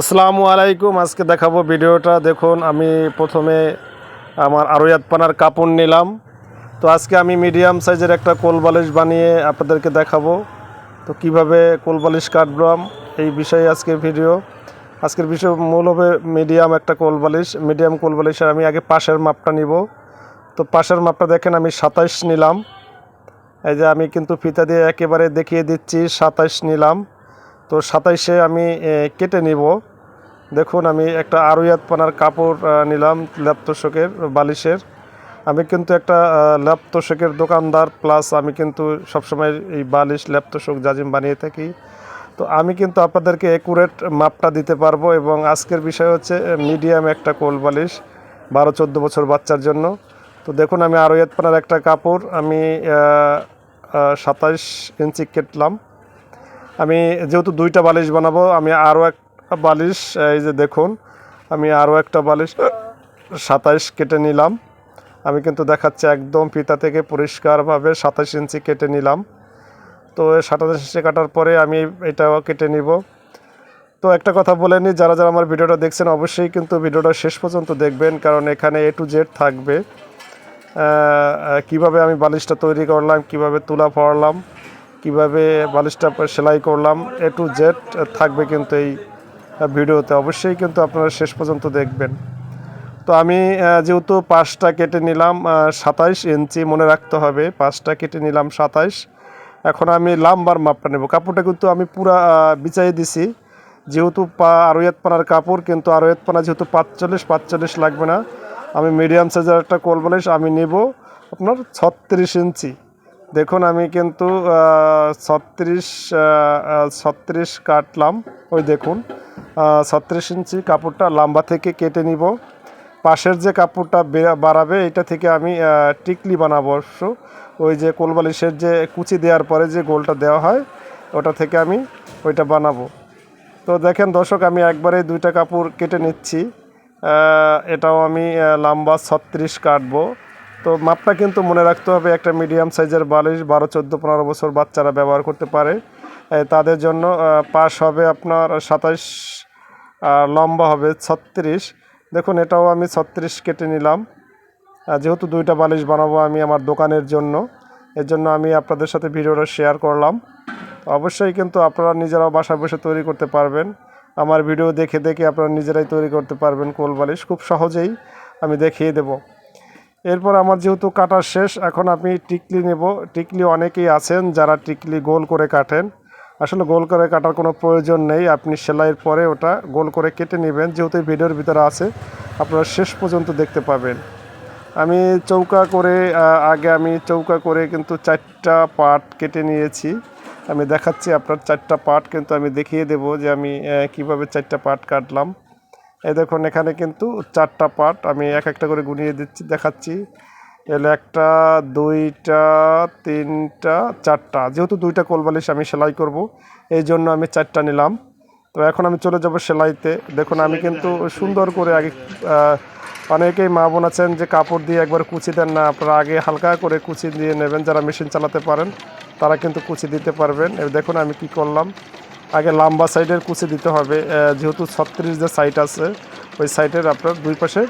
আসসালামু আলাইকুম, আজকে দেখাবো ভিডিওটা। দেখুন, আমি প্রথমে আমার আরোয়াত পানার কাপড় নিলাম। তো আজকে আমি মিডিয়াম সাইজের একটা কোল বালিশ বানিয়ে আপনাদেরকে দেখাবো। তো কীভাবে কোল বালিশ কাটলাম এই বিষয়ে আজকে ভিডিও। আজকের বিষয় মূল হবে মিডিয়াম একটা কোল বালিশ। মিডিয়াম কোল বালিশের আমি আগে পাশের মাপটা নিব। তো পাশের মাপটা দেখেন, আমি সাতাইশ নিলাম। এই যে আমি কিন্তু ফিতা দিয়ে একেবারে দেখিয়ে দিচ্ছি, সাতাইশ নিলাম। তো সাতাইশে আমি কেটে নিব। দেখুন, আমি একটা আরুয়াত পানার কাপড় নিলাম ল্যাপ তোষকের বালিশের। আমি কিন্তু একটা ল্যাপ তোষকের দোকানদার, প্লাস আমি কিন্তু সবসময় এই বালিশ ল্যাপ তোষক জাজিম বানিয়ে থাকি। তো আমি কিন্তু আপনাদেরকে একুরেট মাপটা দিতে পারব এবং আজকের বিষয় হচ্ছে মিডিয়াম একটা কোল বালিশ, বারো, চোদ্দ বছর বাচ্চার জন্য। তো দেখুন, আমি আরোয়াত পানার একটা কাপড়, আমি সাতাইশ ইঞ্চি কেটলাম। আমি যেহেতু দুইটা বালিশ বানাবো, আমি আরও একটা বালিশ, এই যে দেখুন, আমি আরও একটা বালিশ, সাতাইশ কেটে নিলাম। আমি কিন্তু দেখাচ্ছি একদম ফিতা থেকে পরিষ্কারভাবে সাতাইশ ইঞ্চি কেটে নিলাম। তো সাতাশ ইঞ্চি কাটার পরে আমি এটাও কেটে নিব। তো একটা কথা বলে নিই, যারা যারা আমার ভিডিওটা দেখছেন, অবশ্যই কিন্তু ভিডিওটা শেষ পর্যন্ত দেখবেন, কারণ এখানে এ টু জেড থাকবে। কীভাবে আমি বালিশটা তৈরি করলাম, কীভাবে তুলা পড়লাম কীভাবে বালিশটা সেলাই করলাম, এ টু জেড থাকবে কিন্তু এই ভিডিওতে। অবশ্যই কিন্তু আপনারা শেষ পর্যন্ত দেখবেন। তো আমি যেহেতু পাঁচটা কেটে নিলাম সাতাইশ ইঞ্চি মনে রাখতে হবে। পাঁচটা কেটে নিলাম সাতাইশ। এখন আমি লাম্বার মাপটা নেব। কাপড়টা কিন্তু আমি পুরা বিছাইয়ে দিছি। যেহেতু পা আরোয়াত পানার কাপড়, কিন্তু আরোয়াত পানা যেহেতু পাঁচচল্লিশ পাঁচচল্লিশ লাগবে না। আমি মিডিয়াম সাইজের একটা কোল বালিশ আমি নেব আপনার ছত্রিশ ইঞ্চি। দেখুন, আমি কিন্তু ছত্রিশ ছত্রিশ কাটলাম। ওই দেখুন ছত্রিশ ইঞ্চি কাপড়টা লম্বা থেকে কেটে নিব। পাশের যে কাপড়টা বাড়াবে, এটা থেকে আমি টিকলি বানাবো অবশ্য। ওই যে কোলবালিশের যে কুচি দেওয়ার পরে যে গোলটা দেওয়া হয়, ওটা থেকে আমি ওইটা বানাবো। তো দেখেন দর্শক, আমি একবারে দুইটা কাপড় কেটে নিচ্ছি। এটাও আমি লম্বা ছত্রিশ কাটবো। তো মাপটা কিন্তু মনে রাখতে হবে, একটা মিডিয়াম সাইজের বালিশ, বারো, চোদ্দ, পনেরো বছর বাচ্চারা ব্যবহার করতে পারে। তাদের জন্য পাশ হবে আপনার সাতাইশ আর লম্বা হবে ছত্রিশ। দেখুন, এটাও আমি ছত্রিশ কেটে নিলাম। যেহেতু দুইটা বালিশ বানাবো আমি আমার দোকানের জন্য এর জন্য আমি আপনাদের সাথে ভিডিওটা শেয়ার করলাম। অবশ্যই কিন্তু আপনারা নিজেরাও বাসায় বসে তৈরি করতে পারবেন। আমার ভিডিও দেখে দেখে আপনারা নিজেরাই তৈরি করতে পারবেন কোল বালিশ। খুব সহজেই আমি দেখিয়ে দেব। এরপর আমার যেহেতু কাটার শেষ, এখন আমি টিকলি নেব। টিকলি অনেকেই আছেন যারা টিকলি গোল করে কাটেন। আসলে গোল করে কাটার কোনো প্রয়োজন নেই, আপনি সেলাইয়ের পরে ওটা গোল করে কেটে নেবেন। যেহেতু ভিডিওর ভিতরে আছে, আপনারা শেষ পর্যন্ত দেখতে পাবেন। আমি চৌকা করে আগে আমি চৌকা করে কিন্তু চারটা পার্ট কেটে নিয়েছি। আমি দেখাচ্ছি আপনার চারটা পার্ট কিন্তু আমি দেখিয়ে দেব যে আমি কীভাবে চারটা পার্ট কাটলাম। এই দেখুন, এখানে কিন্তু চারটা পার্ট আমি এক একটা করে গুনিয়ে দিচ্ছি, দেখাচ্ছি। এলে একটা, দুইটা, তিনটা, চারটা। যেহেতু দুইটা কোলবালিশ আমি সেলাই করব, এই জন্য আমি চারটা নিলাম। তো এখন আমি চলে যাব সেলাইতে। দেখুন, আমি কিন্তু সুন্দর করে আগে অনেকেই মা বোন আছেন যে কাপড় দিয়ে একবার কুচি দেন না, আপনারা আগে হালকা করে কুচি দিয়ে নেবেন। যারা মেশিন চালাতে পারেন, তারা কিন্তু কুচি দিতে পারবেন। দেখুন, আমি কি করলাম। আগে লম্বা সাইডের কুচি দিতে হবে যেহেতু ছত্রিশ যে সাইড আছে, ওই সাইডের আপনার দুই পাশে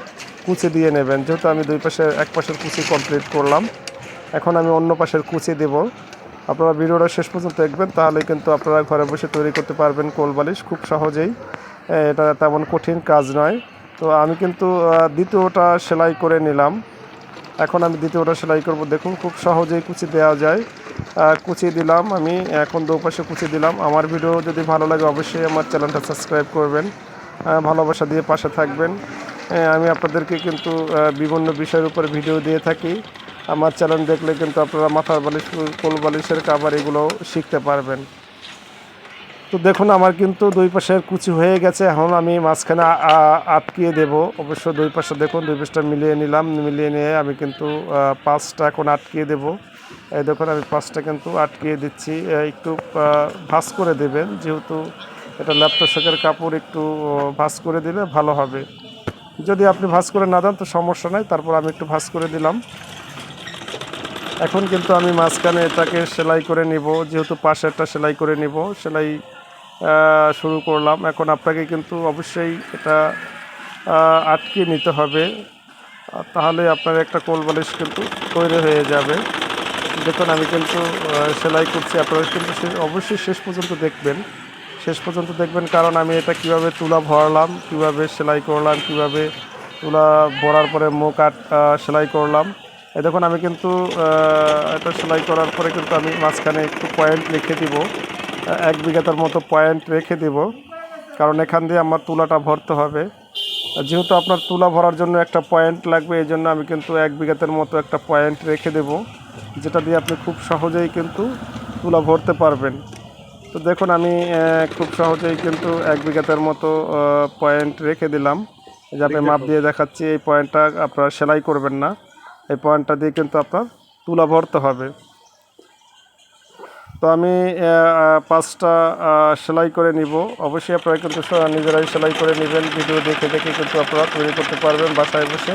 কুচি দিয়ে নেবেন। যেহেতু আমি দুই পাশে, এক পাশের কুচি কমপ্লিট করলাম, এখন আমি অন্য পাশের কুচি দেব। আপনারা ভিডিওটা শেষ পর্যন্ত দেখবেন তাহলে কিন্তু আপনারা ঘরে বসে তৈরি করতে পারবেন কোল বালিশ খুব সহজেই। এটা তেমন কঠিন কাজ নয়। তো আমি কিন্তু দ্বিতীয়টা সেলাই করে নিলাম। এখন আমি দ্বিতীয়টা সেলাই করব। দেখুন, খুব সহজেই কুচি দেওয়া যায়। আহ, কুচি দিলাম। আমি এখন দুপাশে কুচিয়ে দিলাম। আমার ভিডিও যদি ভালো লাগে অবশ্যই আমার চ্যানেলটা সাবস্ক্রাইব করবেন। ভালোবাসা দিয়ে পাশে থাকবেন। আমি আপনাদেরকে কিন্তু বিভিন্ন বিষয়ের উপর ভিডিও দিয়ে থাকি। আমার চ্যানেল দেখলে কিন্তু আপনারা মাথার বালিশ কোল বালিশের কাবার এগুলো শিখতে পারবেন। তো দেখুন, আমার কিন্তু দুই পাশের কুচি হয়ে গেছে। এখন আমি মাঝখানে আটকিয়ে দেব। অবশ্য দুই পাশে দেখুন, দুই পাশটা মিলিয়ে নিলাম। মিলিয়ে নিয়ে আমি কিন্তু পাঁচটা এখন আটকিয়ে দেব। এই দেখুন, আমি পাঁচটা কিন্তু আটকিয়ে দিচ্ছি। একটু ভাঁজ করে দেবেন। যেহেতু এটা ল্যাপটপের কাপড়, একটু ভাঁজ করে দিলে ভালো হবে। যদি আপনি ভাঁজ করে না দেন, তো সমস্যা নাই। তারপর আমি একটু ভাঁজ করে দিলাম। এখন কিন্তু আমি মাঝখানে এটাকে সেলাই করে নিব। যেহেতু পাশেরটা সেলাই করে নিব, সেলাই শুরু করলাম। এখন আপনাকে কিন্তু অবশ্যই এটা আটকে নিতে হবে। তাহলে আপনার একটা কোল বালিশ কিন্তু তৈরি হয়ে যাবে। দেখুন, আমি কিন্তু সেলাই করছি। আপনারা কিন্তু অবশ্যই শেষ পর্যন্ত দেখবেন। শেষ পর্যন্ত দেখবেন কারণ আমি এটা কীভাবে তুলা ভরালাম, কীভাবে সেলাই করলাম, কীভাবে তুলা ভরার পরে মুখ আট সেলাই করলাম। এই দেখুন, আমি কিন্তু এটা সেলাই করার পরে কিন্তু আমি মাঝখানে একটু পয়েন্ট লিখে দিব। এক বিঘাতার মতো পয়েন্ট রেখে দিব, কারণ এখান দিয়ে আমার তুলাটা ভরতে হবে। যেহেতু আপনার তুলা ভরার জন্য একটা পয়েন্ট লাগবে, এই জন্য আমি কিন্তু এক বিঘাতের মতো একটা পয়েন্ট রেখে দেব, যেটা দিয়ে আপনি খুব সহজেই কিন্তু তুলা ভরতে পারবেন। তো দেখুন, আমি খুব সহজেই কিন্তু এক বিঘাতের মতো পয়েন্ট রেখে দিলাম। যে আপনি মাপ দিয়ে দেখাচ্ছি, এই পয়েন্টটা আপনারা সেলাই করবেন না। এই পয়েন্টটা দিয়ে কিন্তু আপনার তুলা ভরতে হবে। তো আমি পাঁচটা সেলাই করে নিব। অবশ্যই আপনারা কিন্তু নিজেরাই সেলাই করে নেবেন। ভিডিও দেখে দেখে কিন্তু আপনারা তৈরি করতে পারবেন বাসায় বসে।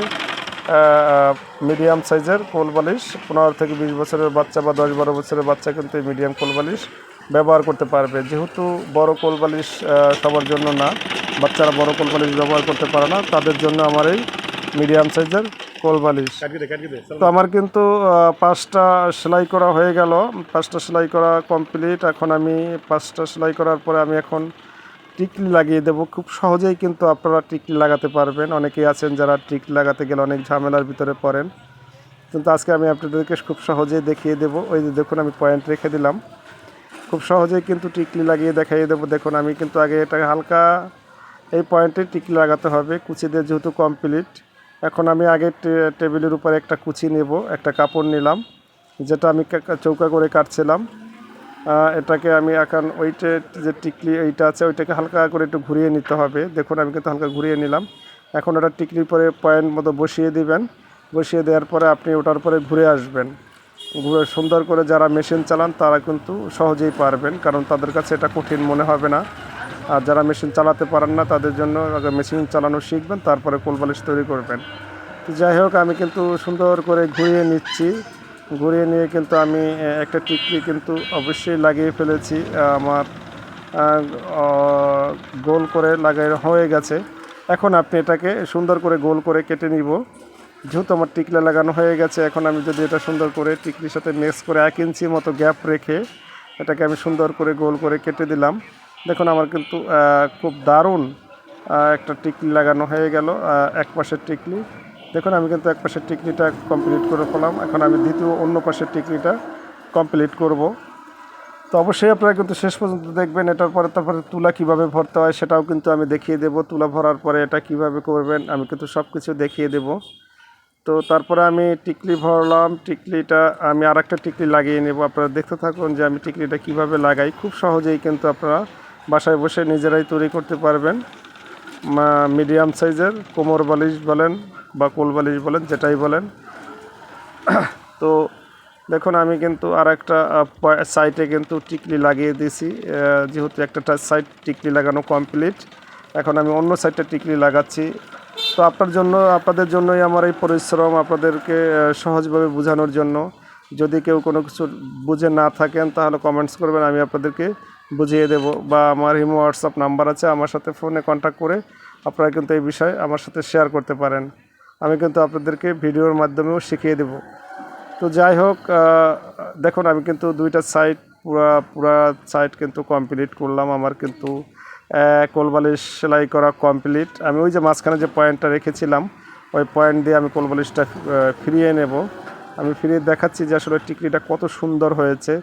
মিডিয়াম সাইজের কোল বালিশ। পনেরো থেকে বিশ বছরের বাচ্চা বা দশ বারো বছরের বাচ্চা কিন্তু এই মিডিয়াম কোল বালিশ ব্যবহার করতে পারবে। যেহেতু বড় কোল বালিশ সবার জন্য না, বাচ্চারা বড় কোল বালিশ ব্যবহার করতে পারে না, তাদের জন্য আমার এই মিডিয়াম সাইজের কোল বালিশ। তো আমার কিন্তু পাঁচটা সেলাই করা হয়ে গেল। পাঁচটা সেলাই করা কমপ্লিট। এখন আমি পাঁচটা সেলাই করার পরে আমি এখন টিকলি লাগিয়ে দেবো। খুব সহজেই কিন্তু আপনারা টিকলি লাগাতে পারবেন। অনেকেই আছেন যারা টিকলি লাগাতে গেলে অনেক ঝামেলার ভিতরে পড়েন। কিন্তু আজকে আমি আপনাদেরকে খুব সহজেই দেখিয়ে দেবো। ওই যে দেখুন, আমি পয়েন্ট রেখে দিলাম। খুব সহজেই কিন্তু টিকলি লাগিয়ে দেখাইয়ে দেবো। দেখুন, আমি কিন্তু আগে এটা হালকা এই পয়েন্টে টিকলি লাগাতে হবে। কুচি দিয়ে যেহেতু কমপ্লিট এখন আমি আগে টেবিলের উপরে একটা কুচি নেব, একটা কাপড় নিলাম, যেটা আমি চৌকা করে কাটছিলাম। এটাকে আমি এখন ওইটে, যে টিকলি এইটা আছে, ওইটাকে হালকা করে একটু ঘুরিয়ে নিতে হবে। দেখুন, আমি কিন্তু হালকা ঘুরিয়ে নিলাম। এখন ওটা টিকলির পরে পয়েন্ট মতো বসিয়ে দিবেন। বসিয়ে দেওয়ার পরে আপনি ওটার পরে ঘুরে আসবেন। ঘুরে, সুন্দর করে যারা মেশিন চালান, তারা কিন্তু সহজেই পারবেন, কারণ তাদের কাছে এটা কঠিন মনে হবে না। আর যারা মেশিন চালাতে পারেন না, তাদের জন্য আগে মেশিন চালানো শিখবেন, তারপরে কোলবালিশ তৈরি করবেন। তো যাই হোক, আমি কিন্তু সুন্দর করে ঘুরিয়ে নিচ্ছি। ঘুরিয়ে নিয়ে কিন্তু আমি একটা টিকলি কিন্তু অবশ্যই লাগিয়ে ফেলেছি। আমার গোল করে লাগাই হয়ে গেছে। এখন আপনি এটাকে সুন্দর করে গোল করে কেটে নিব। যেহেতু আমার টিকলা লাগানো হয়ে গেছে, এখন আমি যদি এটা সুন্দর করে টিকলির সাথে মিক্স করে এক ইঞ্চি মতো গ্যাপ রেখে এটাকে আমি সুন্দর করে গোল করে কেটে দিলাম। দেখুন, আমার কিন্তু খুব দারুণ একটা টিকলি লাগানো হয়ে গেল এক পাশের টিকলি। দেখুন, আমি কিন্তু এক পাশের টিকলিটা কমপ্লিট করে ফেলাম। এখন আমি দ্বিতীয়, অন্য পাশের টিকলিটা কমপ্লিট করব। তো অবশ্যই আপনারা কিন্তু শেষ পর্যন্ত দেখবেন, এটার পরে তারপরে তুলা কীভাবে ভরতে হয় সেটাও কিন্তু আমি দেখিয়ে দেব। তুলা ভরার পরে এটা কীভাবে করবেন, আমি কিন্তু সব কিছু দেখিয়ে দেব। তো তারপরে আমি টিকলি ভরলাম, টিকলিটা, আমি আর একটা টিকলি লাগিয়ে নেব। আপনারা দেখতে থাকুন যে আমি টিকলিটা কীভাবে লাগাই। খুব সহজেই কিন্তু আপনারা বাসায় বসে নিজেরাই তৈরি করতে পারবেন। মিডিয়াম সাইজের কোমর বালিশ বলেন বা কোল বালিশ বলেন, যেটাই বলেন। তো দেখুন, আমি কিন্তু আর একটা সাইডে কিন্তু টিকলি লাগিয়ে দিয়েছি। যেহেতু একটা সাইড টিকলি লাগানো কমপ্লিট, এখন আমি অন্য সাইডটা টিকলি লাগাচ্ছি। তো আপনার জন্য, আপনাদের জন্যই আমার এই পরিশ্রম আপনাদেরকে সহজভাবে বোঝানোর জন্য। যদি কেউ কোনো কিছু বুঝে না থাকেন, তাহলে কমেন্টস করবেন, আমি আপনাদেরকে বুঝিয়ে দেব বা আমার হিমো হোয়াটসঅ্যাপ নাম্বার আছে, আমার সাথে ফোনে কন্ট্যাক্ট করে আপনারা কিন্তু এই বিষয়ে আমার সাথে শেয়ার করতে পারেন। আমি কিন্তু আপনাদেরকে ভিডিওর মাধ্যমেও শিখিয়ে দেবো। তো যাই হোক দেখুন, আমি কিন্তু দুইটা সাইড পুরা পুরা সাইড কিন্তু কমপ্লিট করলাম। আমার কিন্তু কোলবালিশ সেলাই করা কমপ্লিট আমি ওই যে মাঝখানে যে পয়েন্টটা রেখেছিলাম, ওই পয়েন্ট দিয়ে আমি কোলবালিশটা ফিরিয়ে নেব। আমি ফিরিয়ে দেখাচ্ছি যে আসলে টিকলিটা কত সুন্দর হয়েছে।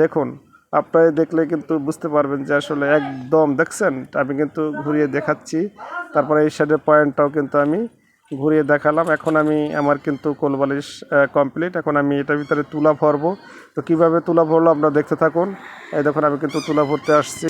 দেখুন আপনারা দেখলে কিন্তু বুঝতে পারবেন যে আসলে একদম, দেখছেন? আমি কিন্তু ঘুরিয়ে দেখাচ্ছি। তারপরে এই সাইডের পয়েন্টটাও কিন্তু আমি ঘুরিয়ে দেখালাম। এখন আমি, আমার কিন্তু কোলবালিশ কমপ্লিট এখন আমি এটার ভিতরে তুলা ভরবো। তো কীভাবে তুলা ভরলো আপনারা দেখতে থাকুন। এই দেখুন, আমি কিন্তু তুলা ভরতে আসছি।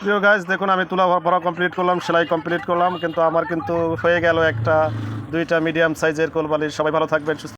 প্রিয় গাছ দেখুন, আমি তুলা ভরা কমপ্লিট করলাম, সেলাই কমপ্লিট করলাম, কিন্তু আমার কিন্তু হয়ে গেল একটা, দুইটা মিডিয়াম সাইজের কোল বালিশ সবাই ভালো থাকবেন, সুস্থ